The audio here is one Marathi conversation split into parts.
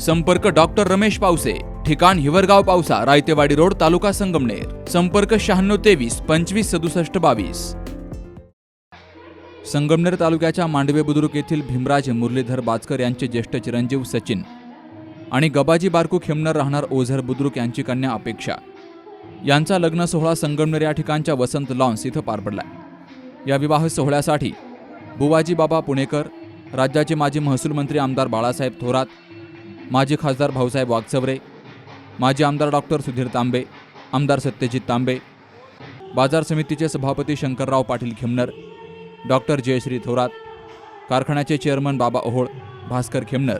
संपर्क डॉक्टर रमेश पावसे ठिकाण हिवरगाव पावसा रायतेवाडी रोड तालुका संगमनेर. संपर्क शहाण्णव तेवीस पंचवीस सदुसष्ट बावीस. संगमनेर तालुक्याच्या मांडवे बुद्रुक येथील भीमराज मुरलीधर बाचकर यांचे ज्येष्ठ चिरंजीव सचिन आणि गबाजी बारकू खेमनर राहणार ओझर बुद्रुक यांची कन्या अपेक्षा. यांचा लग्न सोहळा संगमनेर या ठिकाणच्या वसंत लॉन्स इथं पार पडला या विवाह सोहळ्यासाठी बुवाजी बाबा पुणेकर राज्याचे माजी महसूल मंत्री आमदार बाळासाहेब थोरात माजी खासदार भाऊसाहेब वागचवरे माजी आमदार डॉक्टर सुधीर तांबे आमदार सत्यजित तांबे बाजार समितीचे सभापती शंकरराव पाटील खेमनर डॉक्टर जयश्री थोरात कारखान्याचे चेअरमन बाबा ओहोळ भास्कर खेमनर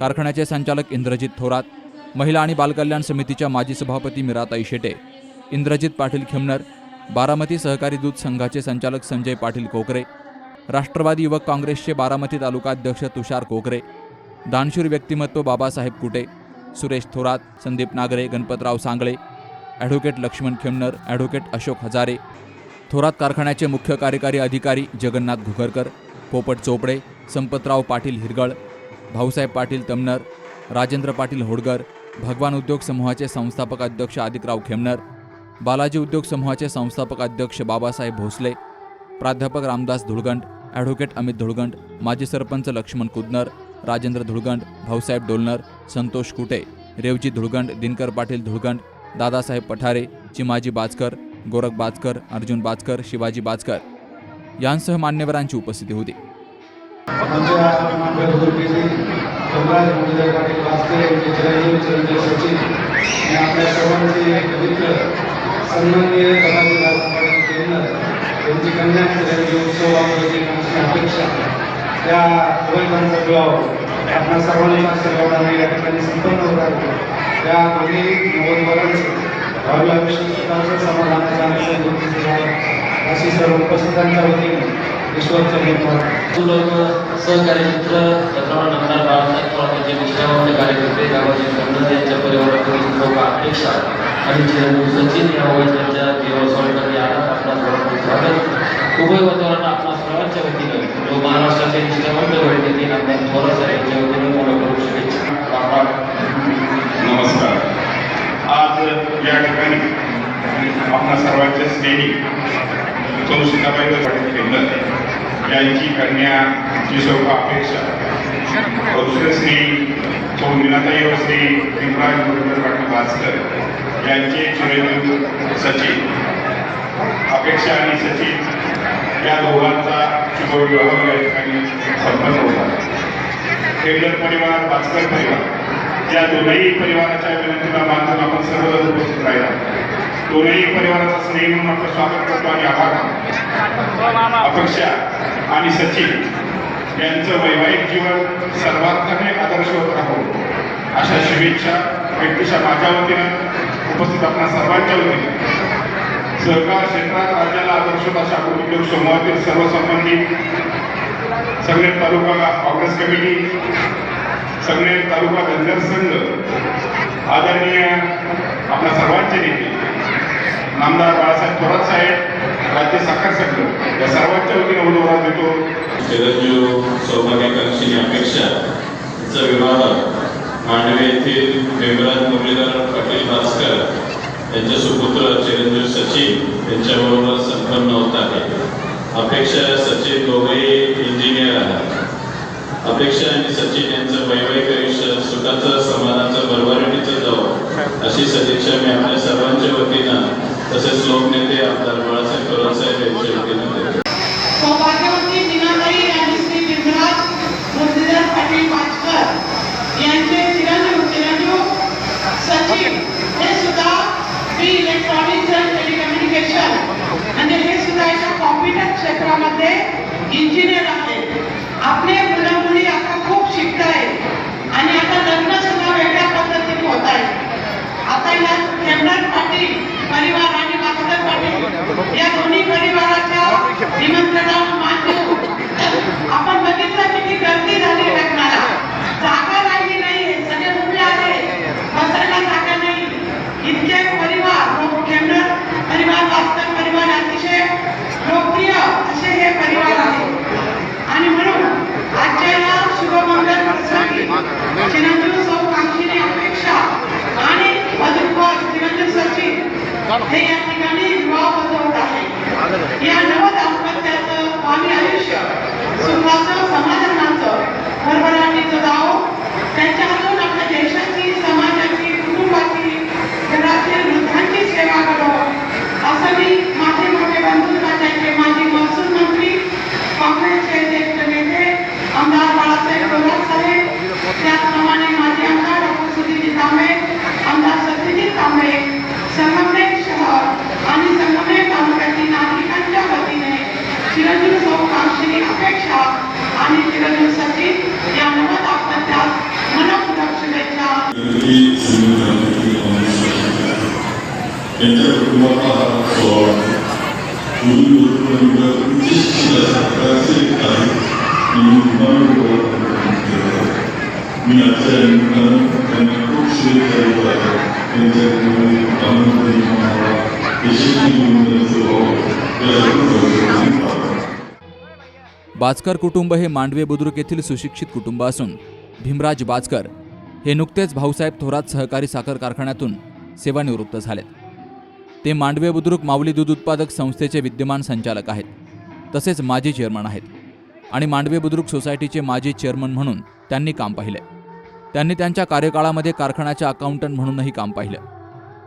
कारखान्याचे संचालक इंद्रजित थोरात महिला आणि बालकल्याण समितीच्या माजी सभापती मिराताई शेटे इंद्रजित पाटील खेमनर बारामती सहकारी दूध संघाचे संचालक संजय पाटील कोकरे राष्ट्रवादी युवक काँग्रेसचे बारामती तालुका अध्यक्ष तुषार कोकरे दानशूर व्यक्तिमत्व बाबासाहेब कुटे सुरेश थोरात संदीप नागरे गणपतराव सांगळे ॲडव्होकेट लक्ष्मण खेमनर ॲडव्होकेट अशोक हजारे थोरात कारखान्याचे मुख्य कार्यकारी अधिकारी जगन्नाथ घुगरकर पोपट चोपडे संपतराव पाटील हिरगळ भाऊसाहेब पाटील तमनर राजेंद्र पाटील होडगर भगवान उद्योग समूहाचे संस्थापक अध्यक्ष आदिकराव खेमनर बालाजी उद्योग समूहाचे संस्थापक अध्यक्ष बाबासाहेब भोसले प्राध्यापक रामदास धुळगंट ॲडव्होकेट अमित धुळगंट माजी सरपंच लक्ष्मण कुदनर राजेंद्र धुळगंड भाऊसाहेब डोलनर संतोष कुटे रेवजी धुळगंड दिनकर पाटील धुळगंड दादासाहेब पठारे चिमाजी बाजकर गोरख बाजकर अर्जुन बाजकर शिवाजी बाजकर यांसह मान्यवरांची उपस्थिती होती. कन्या अपेक्षा या वैभवांचा विवाह आपल्या सर्वांच्या आशीर्वादाने या ठिकाणी संपन्न होत आहे. त्या दोन्ही नव्वद वर्षांचे भावी आयुष्य सुखाचं समाधानाचं अशी सर्व उपस्थितांच्या वतीने विश्वास धन्यवाद लोक सहकारी मित्र त्याप्रमाणे आमदार बाळासाहेब थोरात निष्ठावंत कार्यकर्ते गावाचे कन्नड यांच्या परिवाराकडून लोक अपेक्षा आणि चिरंजीव सचिन या वैद्यांच्या देवस्थानासाठी आला आपला स्वागत उभय वातावरण आपल्या सर्वांच्या वतीनं जो महाराष्ट्राचे निष्ठावंत वैद्यकीय आपल्या थोरात साहेब यांच्या वतीनं मला करू शुभेच्छा नमस्कार. आज या ठिकाणी आपल्या सर्वांच्या स्नेही सौ पाटील केंद्र यांची कन्या जी शोभा अपेक्षा. व दुसरे स्नेही सौ मीनाताई व श्री भीमराज मुरलीधर पाटील भास्कर यांचे चिरंजीव सचिव. अपेक्षा आणि सचिव या दोघांचा विवाह या ठिकाणी संपन्न होता. केंद्र परिवार भास्कर परिवार या दोनही परिवाराच्या विनंतीला मानून आपण सर्वजण उपस्थित राहिला. दोनही परिवाराचा स्नेह म्हणून आपलं स्वागत करतो आणि आभार अपेक्षा आणि सचिन यांचं वैवाहिक जीवन सर्वार्थाने आदर्शवत राहो अशा शुभेच्छा व्यक्तीच्या माझ्या वतीनं उपस्थित आपल्या सर्वांच्या वतीनं. सहकार क्षेत्रात राज्याला आदर्श अशा उद्योग समूहातील सर्व संबंधित सगळे तालुका काँग्रेस कमिटी सगळे तालुका धनगर संघ आदरणीय आपल्या सर्वांचे नेते नामदार बाळासाहेब थोरात साहेब राज्य साखर संघ या सर्वांच्या वतीने उदोरा देतो. चिरंजीव सौभाग्याकांक्षी अपेक्षा विभाग विवाह येथील भीमराज मुरलीधर पाटील भास्कर त्यांचे सुपुत्र चिरंजीव सचिन यांच्याबरोबर संपन्न होत आहे. अपेक्षा सचिन दोघेही इंजिनियर आहेत. अपेक्षा आणि सचिन यांचं वैवाहिक आयुष्य सुखाचं समाधानाचं भरभराटीचं जावं अशी सदिच्छा मी आपल्या सर्वांच्या वतीनं तसेच लोकने आमदार बाळासाहेब थोरात साहेब यांच्या वतीनं देतो सौभाग्यवती मीनाताई आणि श्री बिंद्राज मुरलीधर पाटील पाचकर यांचे चिरंजीव चिरंजीव सचिन हे सुद्धा बी इलेक्ट्रॉनिक्स अँड टेलिकम्युनिकेशन आणि हे सुद्धा एका कॉम्प्युटर आपले इंजिनियर आहेत आपले चिरंजीव सौ काक्षीने अपेक्षा आणि मधुकर चिरंजीव सचिन हे या ठिकाणी विवाह बसवत आहे या नव दाम्पत्याचं भावी आयुष्य सुखाचं समाधानाचं भरभराटीचं जावो त्यांच्या हातून आपल्या देशाची समाजाची कुटुंबाची घरातील वृद्धांची सेवा करो असं मी माझे मोठे बंधू राज्याचे माजी महसूल मंत्री काँग्रेसचे ज्येष्ठ नेते आमदार बाळासाहेब थोरात साहेब त्याचप्रमाणे माजी आमदार डॉक्टर सुधीरजी तांबे आमदार सत्यजित तांबे संगमनेर शहर आणि संगमनेर तालुक्यातील नागरिकांच्या वतीने चिरंजीव सौ काक्षिणी अपेक्षा आणि चिरंजीव सचिन या नव दाम्पत्यास मनपूर्वक शुभेच्छा ही संघटना त्यांच्या कुटुंबाचा हा सोहळा पूर्वी मी आजच्या निमित्तानं त्यांना खूप शुभेच्छा देत आहे त्यांच्या बाचकर कुटुंब हे मांडवे बुद्रुक येथील सुशिक्षित कुटुंब असून भीमराज बाचकर हे नुकतेच भाऊसाहेब थोरात सहकारी साखर कारखान्यातून सेवानिवृत्त झालेत. ते मांडवे बुद्रुक माऊली दूध उत्पादक संस्थेचे विद्यमान संचालक आहेत. तसेच माजी चेअरमन आहेत आणि मांडवे बुद्रुक सोसायटीचे माजी चेअरमन म्हणून त्यांनी काम पाहिले. त्यांनी त्यांच्या कार्यकाळामध्ये कारखान्याच्या अकाउंटंट म्हणूनही काम पाहिलं.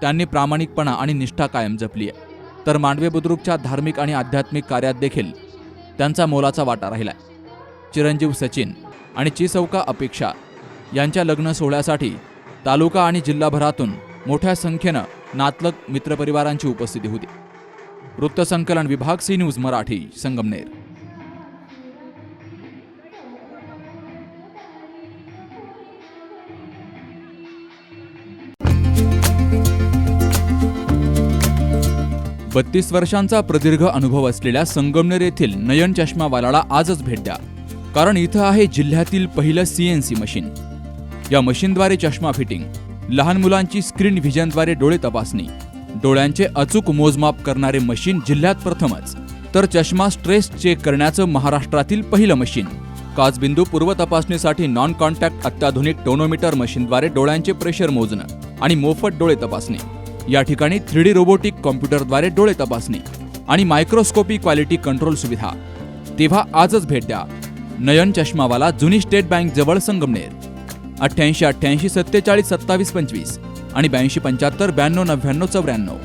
त्यांनी प्रामाणिकपणा आणि निष्ठा कायम जपली आहे. तर मांडवे बुद्रुकच्या धार्मिक आणि आध्यात्मिक कार्यात देखील त्यांचा मोलाचा वाटा राहिला चिरंजीव सचिन आणि चिसौका अपेक्षा यांच्या लग्न सोहळ्यासाठी तालुका आणि जिल्हाभरातून मोठ्या संख्येनं नातलग मित्रपरिवारांची उपस्थिती होती. वृत्तसंकलन विभाग सी न्यूज मराठी संगमनेर. बत्तीस वर्षांचा प्रदीर्घ अनुभव असलेल्या संगमनेर येथील नयन चष्मावालाला आजच भेट द्या. कारण इथं आहे जिल्ह्यातील पहिलं सीएनसी मशीन. या मशीनद्वारे चष्मा फिटिंग लहान मुलांची स्क्रीन व्हिजनद्वारे डोळे तपासणी डोळ्यांचे अचूक मोजमाप करणारे मशीन जिल्ह्यात प्रथमच. तर चष्मा स्ट्रेस चेक करण्याचं महाराष्ट्रातील पहिलं मशीन. काचबिंदू पूर्व तपासणीसाठी नॉन कॉन्टॅक्ट अत्याधुनिक टोनोमीटर मशीनद्वारे डोळ्यांचे प्रेशर मोजणं आणि मोफत डोळे तपासणी. या ठिकाणी थ्री डी रोबोटिक कॉम्प्युटरद्वारे डोळे तपासणी आणि मायक्रोस्कोपी क्वालिटी कंट्रोल सुविधा. तेव्हा आजच भेट द्या. नयन चष्मावाला जुनी स्टेट बँक जवळ संगमनेर. अठ्ठ्याऐंशी अठ्ठ्याऐंशी सत्तेचाळीस सत्तावीस पंचवीस आणि ब्याऐंशी पंच्याहत्तर ब्याण्णव नव्याण्णव चौऱ्याण्णव.